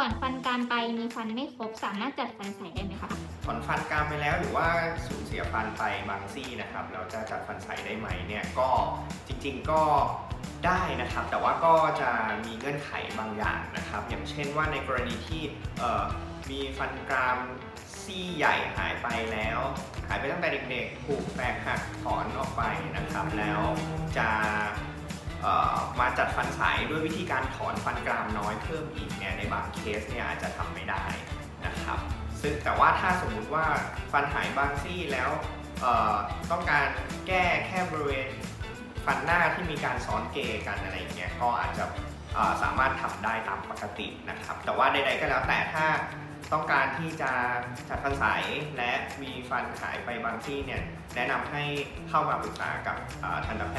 อนฟันกรามไปมีฟันไม่ครบสามารถจัดฟันใสได้ไหมคะถอนฟันกรามไปแล้วหรือว่าสูญเสียฟันไปบางซี่นะครับ เราจะจัดฟันใสได้ไหมเนี่ยก็จริงๆก็ได้นะครับ แต่ว่าก็จะมีเงื่อนไขบางอย่างนะครับ อย่างเช่นว่าในกรณีที่มีฟันกรามซี่ใหญ่หายไปแล้ว หายไปตั้งแต่เด็กๆ ถูกแตกหักถอนออกไปนะครับ แล้วจะ จัดฟันใสด้วยวิธีการถอนฟันกรามน้อยเพิ่มอีกเนี่ยในบางเคสเนี่ยอาจจะทำไม่ได้นะครับซึ่งแต่ว่าถ้าสมมุติว่าฟันหายบางซี่แล้วต้องการแก้แค่บริเวณฟันหน้าที่มีการซ้อนเกกันอะไรเงี้ยก็อาจจะสามารถทำได้ตามปกตินะครับ แต่ว่าใดๆก็แล้วแต่ถ้าต้องการที่จะจัดฟันใสและมีฟันหายไปบางที่เนี่ยแนะนำให้เข้ามาปรึกษากับทันตแพ